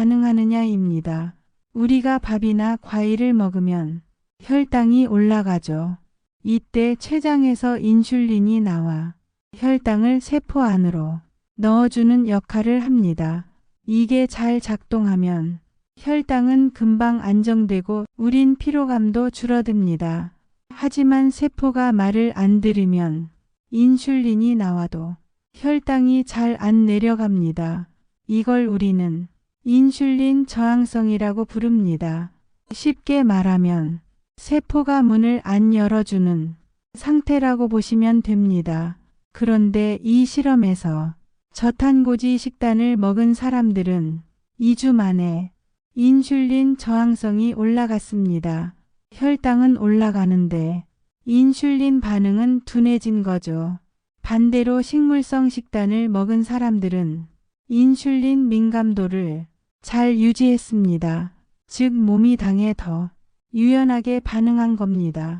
반응하느냐입니다. 우리가 밥이나 과일을 먹으면 혈당이 올라가죠. 이때 췌장에서 인슐린이 나와 혈당을 세포 안으로 넣어주는 역할을 합니다. 이게 잘 작동하면 혈당은 금방 안정되고 우린 피로감도 줄어듭니다. 하지만 세포가 말을 안 들으면 인슐린이 나와도 혈당이 잘 안 내려갑니다. 이걸 우리는 인슐린 저항성이라고 부릅니다. 쉽게 말하면 세포가 문을 안 열어주는 상태라고 보시면 됩니다. 그런데 이 실험에서 저탄고지 식단을 먹은 사람들은 2주 만에 인슐린 저항성이 올라갔습니다. 혈당은 올라가는데 인슐린 반응은 둔해진 거죠. 반대로 식물성 식단을 먹은 사람들은 인슐린 민감도를 잘 유지했습니다. 즉 몸이 당에 더 유연하게 반응한 겁니다.